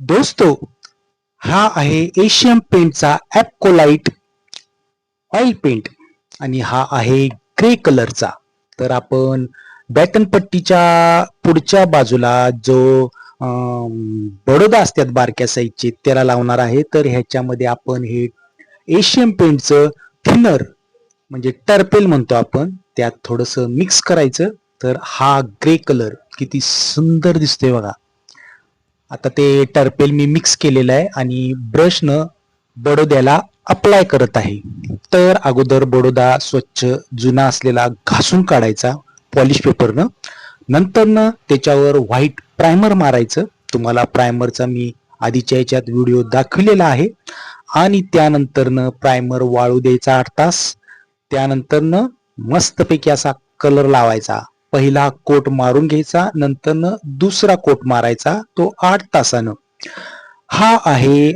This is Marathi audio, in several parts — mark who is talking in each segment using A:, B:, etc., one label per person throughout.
A: दोस्तो हा आहे एशियन पेंटचा ॲपकोलाइट ऑइल पेंट आणि हा आहे ग्रे कलरचा तर आपण बॅटन पट्टीच्या पुढच्या बाजूला जो बडोदा असतात बारक्या साईजचे त्याला लावणार आहे. तर ह्याच्यामध्ये आपण हे एशियन पेंटचं थिनर म्हणजे टर्पेल म्हणतो आपण त्यात थोडंसं मिक्स करायचं. तर हा ग्रे कलर किती सुंदर दिसतोय बघा. आता ते टर्पेल मी मिक्स केलेलं आहे आणि ब्रशनं बडोद्याला अप्लाय करत आहे. तर अगोदर बडोदा स्वच्छ जुना असलेला घासून काढायचा पॉलिश पेपरनं नंतरनं त्याच्यावर व्हाईट प्रायमर मारायचं. तुम्हाला प्रायमरचा मी आधीच्या याच्यात व्हिडिओ दाखवलेला आहे. आणि त्यानंतरनं प्रायमर वाळू द्यायचा आठ तास. त्यानंतरनं मस्तपैकी असा कलर लावायचा. पहिला कोट मारून घ्यायचा नंतरनं दुसरा कोट मारायचा तो आठ तासानं. हा आहे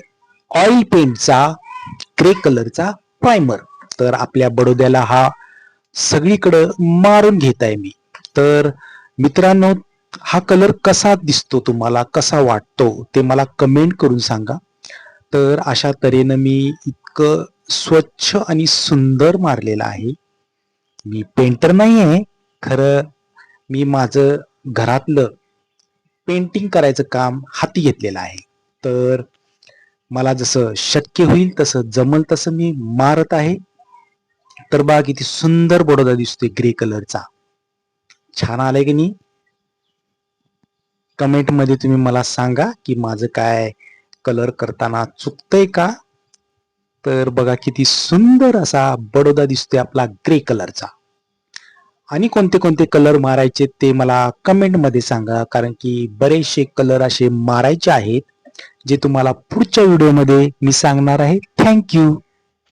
A: ऑइल पेंटचा ग्रे कलरचा प्रायमर तर आपल्या बडोद्याला हा सगळीकडं मारून घेत आहे मी. तर मित्रांनो हा कलर कसा दिसतो तुम्हाला कसा वाटतो ते मला कमेंट करून सांगा. तर अशा तऱ्हेनं मी इतकं स्वच्छ आणि सुंदर मारलेलं आहे. मी पेंटर नाही आहे खरं मी माझं घरातलं पेंटिंग करायचं काम हाती घेतलेलं आहे. तर मला जसं शक्य होईल तसं जमल तसं मी मारत आहे. तर बघा किती सुंदर बडोदा दिसतोय ग्रे कलरचा. छान आलाय की नाही? कमेंटमध्ये तुम्ही मला सांगा की माझं काय कलर करताना चुकतंय का? तर बघा किती सुंदर असा बडोदा दिसतोय आपला ग्रे कलरचा. आणि कोणते कोणते कलर मारायचे ते मला कमेंटमध्ये सांगा. कारण की बरेचसे कलर असे मारायचे आहेत जे तुम्हाला पुढच्या व्हिडिओमध्ये मी सांगणार आहे. थँक्यू